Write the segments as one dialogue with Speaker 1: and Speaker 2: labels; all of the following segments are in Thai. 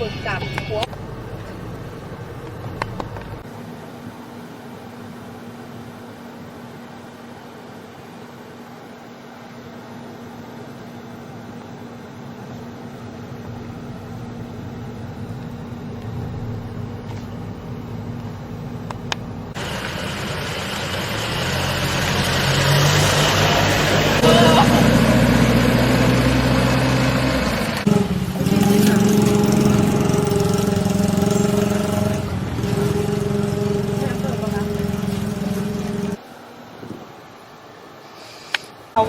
Speaker 1: ฝึก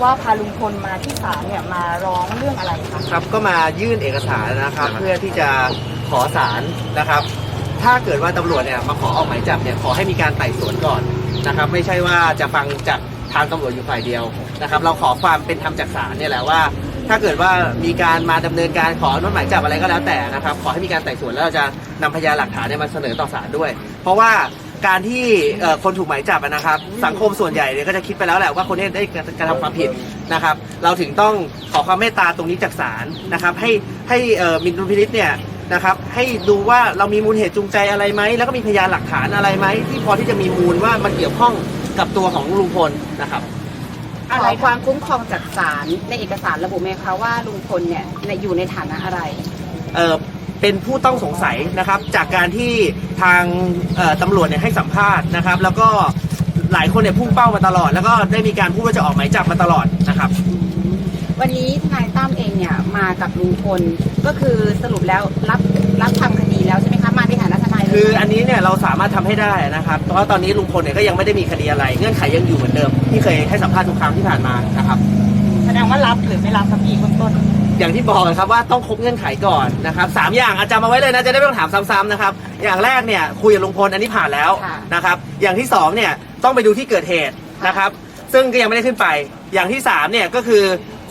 Speaker 1: ว
Speaker 2: เพราะว่าพาลุงพลมาที่ศาลเนี่ยมาร้องเรื่องอะไรคะ
Speaker 3: ครับก็มายื่นเอกสารนะครับ เพื่อที่จะขอสารนะครับ ถ้าเกิดว่าตำรวจเนี่ยมาขอออกหมายจับเนี่ยขอให้มีการไต่สวนก่อนนะครับ ไม่ใช่ว่าจะฟังจากทางตำรวจอยู่ฝ่ายเดียวนะครับ เราขอความเป็นธรรมจากศาลเนี่ยแหละว่า ถ้าเกิดว่ามีการมาดำเนินการขออนุมัติหมายจับอะไรก็แล้วแต่นะครับ ขอให้มีการไต่สวนแล้วเราจะนำพยานหลักฐานเนี่ยมาเสนอต่อศาลด้วย เพราะว่า การที่เอ่อคนถูกหมายจับอะนะครับ สังคมส่วนใหญ่เนี่ยก็จะคิดไปแล้วแหละว่าคนนี้ได้กระทำความผิดนะครับ เราถึงต้องขอความเมตตาตรงนี้จากศาลนะครับ ให้ให้เอ่อมินดุลพินิษเนี่ยนะครับ ให้ดูว่าเรามีมูลเหตุจูงใจอะไรไหมแล้วก็มีพยานหลักฐานอะไรไหมที่พอที่จะมีมูลว่ามันเกี่ยวข้องกับตัวของลุงพลนะครับ
Speaker 1: ขอความคุ้มครองจากศาลในเอกสารระบุไหมคะว่าลุงพลเนี่ยในอยู่ในฐานะอะไร
Speaker 3: เอ่อ เป็นผู้ต้องสงสัยนะครับ จากการที่ทางเอ่อตำรวจเนี่ยให้สัมภาษณ์นะครับ แล้วก็หลายคนเนี่ยพุ่งเป้ามาตลอด แล้วก็ได้มีการพูดว่าจะออกหมายจับมาตลอดนะครับ
Speaker 1: วันนี้ทนายตั้มเองเนี่ยมากับลุงพลก็คือสรุปแล้วรับรับทำคดีแล้วใช่ไหมคะมาในฐานะทนายเลย
Speaker 3: คืออันนี้เนี่ยเราสามารถทำให้ได้นะครับเพราะว่าตอนนี้ลุงพลเนี่ยก็ยังไม่ได้มีคดีอะไร เงื่อนไขยังอยู่เหมือนเดิมที่เคยให้สัมภาษณ์ทุกครั้งที่ผ่านมานะครับ
Speaker 2: แสดงว่ารับหรือไม่รับครับพี่เบื้องต้น
Speaker 3: อย่างที่บอกนะครับว่าต้องครบเงื่อนไขก่อนนะครับสามอย่างอาจารย์มาไว้เลยนะจะได้ไม่ต้องถามซ้ำๆนะครับอย่างแรกเนี่ยคุยกับลุงพลอันนี้ผ่านแล้วนะครับอย่างที่สองเนี่ยต้องไปดูที่เกิดเหตุนะครับซึ่งก็ยังไม่ได้ขึ้นไป อย่างที่สามเนี่ยก็คือ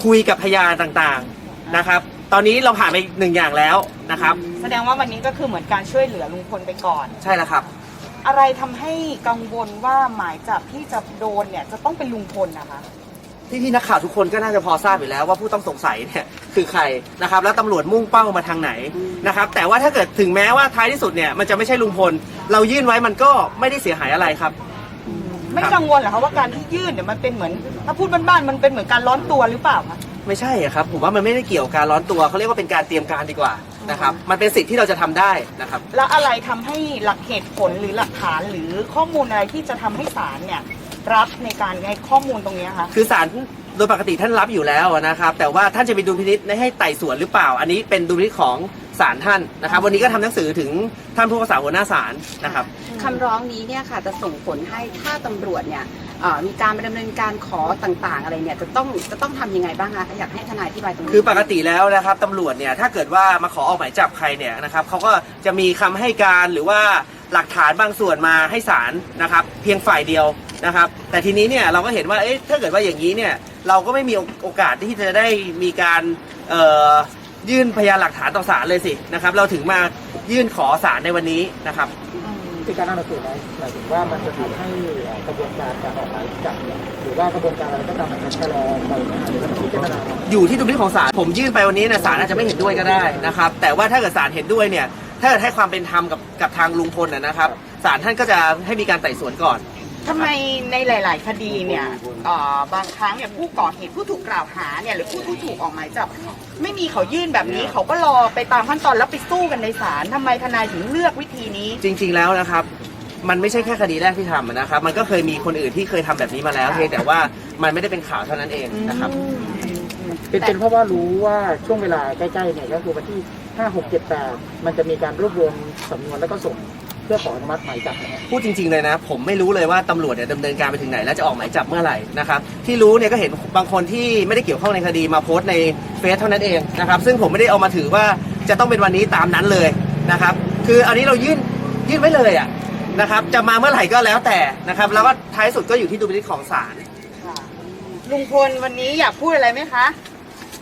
Speaker 3: คุยกับพยานต่างๆนะครับตอนนี้เราผ่านไปหนึ่งอย่างแล้วนะครับ
Speaker 2: แสดงว่าวันนี้ก็คือเหมือนการช่วยเหลือลุงพลไปก่อน
Speaker 3: ใช่แล้วครับ
Speaker 2: อะไรทำให้กังวลว่าหมายจับที่จะโดนเนี่ยจะต้องเป็นลุงพลนะคะ
Speaker 3: ที่พี่นักข่าวทุกคนก็น่าจะพอทราบอยู่แล้วว่าผู้ต้องสงสัยเนี่ยคือใครนะครับแล้วตำรวจมุ่งเป้ามาทางไหนนะครับแต่ว่าถ้าเกิดถึงแม้ว่าท้ายที่สุดเนี่ยมันจะไม่ใช่ลุงพล เรายื่นไว้มันก็ไม่ได้เสียหายอะไรครับ
Speaker 2: ไม่กังวลเหรอคะว่าการที่ยื่นเนี่ยมันเป็นเหมือน ถ้าพูดบ้านๆมันเป็นเหมือนการร้อนตัวหรือเปล่าคะ
Speaker 3: ไม่ใช่อะครับผมว่ามันไม่ได้เกี่ยวกับการร้อนตัวเขาเรียกว่าเป็นการเตรียมการดีกว่านะครับมันเป็นสิทธิ์ที่เราจะทำได้นะครับ
Speaker 2: แล้วอะไรทำให้หลักเหตุผลหรือหลักฐานหรือข้อมูลอะไรที่จะทำให้ศาลเนี่ย รับในการให้ข้อมูลตรงเนี้ยคะ
Speaker 3: คือศาลโดยปกติท่านรับอยู่แล้วนะครับ แต่ว่าท่านจะมีดุลพินิษให้ไต่สวนหรือเปล่า อันนี้เป็นดุลพินิษของศาลท่านนะครับ วันนี้ก็ทำหนังสือถึงท่านผู้พิพากษาหัวหน้าศาลนะครับ
Speaker 1: คำร้องนี้เนี่ยค่ะจะส่งผลให้ถ้าตำรวจเนี่ยเอ่อมีการดำเนินการขอต่างๆ อะไรเนี่ยจะต้องจะต้องทำยังไงบ้างคะอยากให้ทนายอธิบายตรงนี้
Speaker 3: คือปกติแล้วนะครับตำรวจเนี่ยถ้าเกิดว่ามาขอออกหมายจับใครเนี่ยนะครับเขาก็จะมีคำให้การหรือว่าหลักฐานบางส่วนมาให้ศาลนะครับ เพียงฝ่ายเดียว นะครับ แต่ทีนี้เนี่ยเราก็เห็นว่าเอ๊ะถ้าเกิดว่าอย่างนี้เนี่ยเราก็ไม่มีโอกาสที่จะได้มีการเอ่อยื่นพยานหลักฐานต่อศาลเลยสินะครับ เราถึงมายื่นขอศาลในวันนี้นะครับ
Speaker 4: คือการนำมาสู่หมายถึงว่ามันจะทำให้กระบวนการการออกหมายจับเนี่ยหรือว่ากระบวนการอะไรก็ตามมันจะชะลอไปนะหรือว่ามันพิจารณา
Speaker 3: อยู่ที่ดุลพินิจของศาลผมยื่นไปวันนี้เนะศาลอาจจะไม่เห็นด้วยก็ได้นะครับ แต่ว่าถ้าเกิดศาลเห็นด้วยเนี่ยถ้าเกิดให้ความเป็นธรรมกับกับทางลุงพลนะนะครับศาลท่านก็จะให้มีการไต่สวนก่อน
Speaker 2: ทำไมในหลาย ๆ คดีเนี่ยเอ่อบางครั้งเนี่ยผู้ก่อเหตุผู้ถูกกล่าวหาเนี่ยหรือผู้ที่ถูกออกหมายจับไม่มีเขายื่นแบบนี้ เขาก็รอไปตามขั้นตอนแล้วไปสู้กันในศาลทำไมทนายถึงเลือกวิธีนี้
Speaker 3: จริง ๆ แล้วนะครับ มันไม่ใช่แค่คดีแรกที่ทำนะครับ มันก็เคยมีคนอื่นที่เคยทำแบบนี้มาแล้วเพียงแต่ว่ามันไม่ได้เป็นข่าวเท่านั้นเองนะครับ
Speaker 4: เป็นเป็นเพราะว่ารู้ว่าช่วงเวลาใกล้ๆเนี่ยก็คือวันที่5 6 7 8มันจะมีการรวบรวมสำนวนแล้วก็ส่ง เพื่อขออนุมัติหมายจับนะครับ
Speaker 3: พูดจริงๆเลยนะ ผมไม่รู้เลยว่าตำรวจเนี่ยดำเนินการไปถึงไหน และจะออกหมายจับเมื่อไหร่นะครับที่รู้เนี่ยก็เห็นบางคนที่ไม่ได้เกี่ยวข้องในคดีมาโพสต์ในเฟซเท่านั้นเองนะครับซึ่งผมไม่ได้เอามาถือว่าจะต้องเป็นวันนี้ตามนั้นเลยนะครับคืออันนี้เรายื่นยื่นไว้เลยอะนะครับจะมาเมื่อไหร่ก็แล้วแต่นะครับแล้วก็ท้ายสุดก็อยู่ที่ดุลพินิจของศาล
Speaker 2: ลุงพลวันนี้อยากพูดอะไรไหมคะ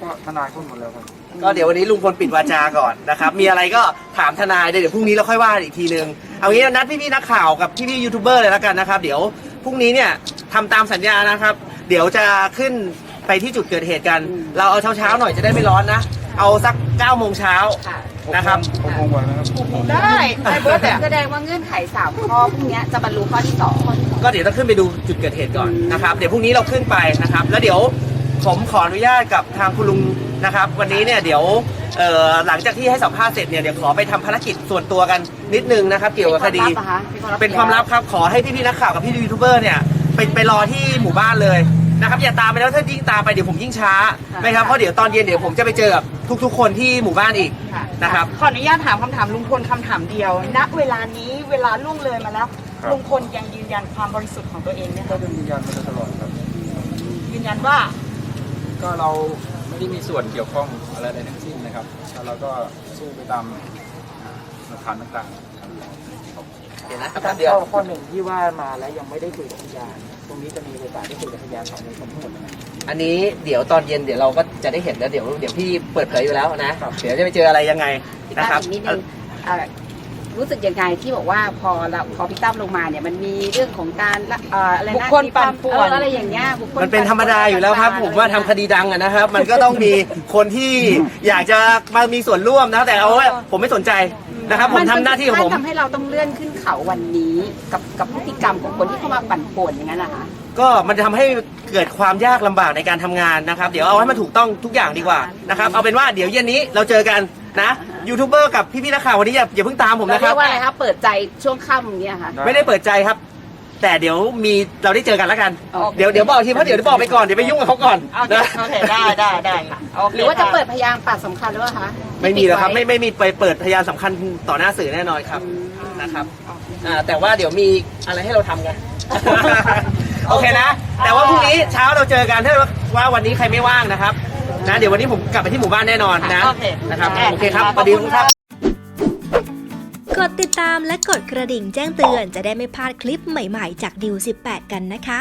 Speaker 4: ก็ทนายพูดหมดแล้วครับ
Speaker 3: ก็เดี๋ยววันนี้ลุงพลปิดวาจาก่อนนะครับ มีอะไรก็ถามทนายเดี๋ยวพรุ่งนี้เราค่อยว่ากันอีกทีนึง เอางี้นัดพี่ๆนักข่าวกับพี่ๆยูทูบเบอร์เลยแล้วกันนะครับ เดี๋ยวพรุ่งนี้เนี่ยทำตามสัญญานะครับ เดี๋ยวจะขึ้นไปที่จุดเกิดเหตุกัน เราเอาเช้าๆหน่อยจะได้ไม่ร้อนนะ เอาสัก9โมงเช้า
Speaker 1: ค่ะ
Speaker 3: นะครับ
Speaker 2: ได้ไอ้เบิร์ดเนี่ย
Speaker 1: แสดงว่าเงื่อนไขสามข้อพวกเนี้ยจะบรรลุข้อที่สองข้อที่สอง
Speaker 3: ก็เดี๋ยวต้องขึ้นไปดูจุดเกิดเหตุก่อนนะครับ เดี๋ยวพรุ่งนี้เราขึ้นไปนะครับ แล้วเดี๋ยว ผมขออนุญาตกับทางคุณลุงนะครับ วันนี้เนี่ยเดี๋ยวเอ่อหลังจากที่ให้สัมภาษณ์เสร็จเนี่ยเดี๋ยวขอไปทำภารกิจส่วนตัวกันนิดนึงนะครับ เกี่ยวกับคดี
Speaker 1: เป็นความลับเหรอคะ
Speaker 3: เป็นความลับครับขอให้พี่ๆนักข่าวกับพี่ยูทูบเบอร์เนี่ยไปไปรอที่หมู่บ้านเลยนะครับอย่าตามไปแล้วถ้ายิ่งตามไปเดี๋ยวผมยิ่งช้านะครับเพราะเดี๋ยวตอนเย็นเดี๋ยวผมจะไปเจอกับทุก ๆ คนที่หมู่บ้านอีกนะครับ
Speaker 2: ขออนุญาตถามคำถามลุงพลคำถามเดียว ณ เวลานี้เวลาล่วงเลยมาแล้ว
Speaker 5: ครับ
Speaker 2: ลุงพลยังยืนยันความบริสุทธิ์ของตัวเองไหม
Speaker 5: ก็
Speaker 2: คะ
Speaker 5: ยืนยันมาโดยตลอดครับ
Speaker 2: ยืนยันว่า
Speaker 5: ก็เราไม่ได้มีส่วนเกี่ยวข้องอะไรใดทั้งสิ้นนะครับแล้วเราก็สู้ไปตามหลักฐานต่างๆครับ
Speaker 3: เดี๋ยวนะ
Speaker 4: อาจารย์
Speaker 3: เดี๋ยว
Speaker 4: ข้อข้อหนึ่งที่ว่ามาแล้วยังไม่ได้คุยกับพยานตรงนี้จะมีโอกาสได้คุยกับพยานสองคนทั้งหมดไหม
Speaker 3: อันนี้เดี๋ยวตอนเย็นเดี๋ยวเราก็จะได้เห็นแล้วเดี๋ยวเดี๋ยวพี่เปิดเผยอยู่แล้วนะ เดี๋ยวจะไปเจออะไรยังไง
Speaker 1: พี่
Speaker 3: นะค
Speaker 1: ตั้
Speaker 3: รั
Speaker 1: ม
Speaker 3: บ
Speaker 1: อีกนิดนึงเอ่อ รู้สึกยังไงที่บอกว่าพอเราพอพี่ตั้มลงมาเนี่ยมันมีเรื่องของการละเอ่ออะไรนะ
Speaker 2: บุคคลปั่นป่วน
Speaker 1: เอออะไรอย่างเงี้ยบุคคล
Speaker 3: มันเป็นธรรมดาอยู่แล้วครับ ผมว่าทำคดีดังอะนะครับ มันก็ต้องมีคนที่อยากจะมามีส่วนร่วมนะแต่เอาไว้ผมไม่สนใจนะครับ ผมทำหน้าที่ของผม
Speaker 1: นทำให้เราต้องเลื่อนขึ้นเขาวันนี้กับกับพฤติกรรมของคนที่เข้ามาปั่นป่วนอย่างนั้นนะคะ
Speaker 3: ก็มันจะทำให้เกิดความยากลำบากในการทำงานนะครับ เดี๋ยวเอาให้มันถูกต้องทุกอย่างดีกว่านะครับ เอาเป็นว่าเดี๋ยวเย็นนี้เราเจอกันนะ ยูทูบเบอร์กับพี่ๆนักข่าววันนี้อย่าอย่าเพิ่งตามผม
Speaker 1: เรา
Speaker 3: นะค
Speaker 1: เรี
Speaker 3: รั
Speaker 1: ย
Speaker 3: บ
Speaker 1: กว่าอะไรคะเปิดใจช่วงค่ำอย่างเงี้ยค่ะ
Speaker 3: ไม่ได้เปิดใจครับ แต่เดี๋ยวมีเราได้เจอกันแล้วกัน
Speaker 1: โอเค
Speaker 3: เดี๋ยวเดี๋ยวบอกทีเพราะเดี๋ยวบอกไปก่อนเดี๋ยวไปยุ่งกับเขาก่อน
Speaker 2: โอเค
Speaker 3: นะ
Speaker 2: โอเคได้ได้ได้โอเค
Speaker 1: หรือว่าจะ
Speaker 2: ค่
Speaker 1: เปิดพยานปากสำคัญหรือเปล่าคะ
Speaker 3: ไม่มีแล้วครับ
Speaker 1: ที่
Speaker 3: ไม่
Speaker 1: ปิดว้
Speaker 3: ไม่มีไปเปิดพยานสำคัญต่อหน้าสื่อแน่นอนครับนะครับอ่าแต่ว่าเดี๋ยวมีอะไรให้เราทำกัน โอเคนะ แต่ว่าพรุ่งนี้เช้าเราเจอกันถ้าว่าวันนี้ใครไม่ว่างนะครับ นะเดี๋ยววันนี้ผมกลับไปที่หมู่บ้านแน่นอนนะ
Speaker 2: โอเค
Speaker 3: นะครับ
Speaker 2: ได้
Speaker 3: โอเคครับ
Speaker 2: ข
Speaker 3: ส
Speaker 2: อบ
Speaker 3: วัสดี
Speaker 2: คุณ
Speaker 3: ครับ
Speaker 6: กดติดตามและกดกระดิ่งแจ้งเตือนจะได้ไม่พลาดคลิปใหม่ๆ จากดิว18 กันนะคะ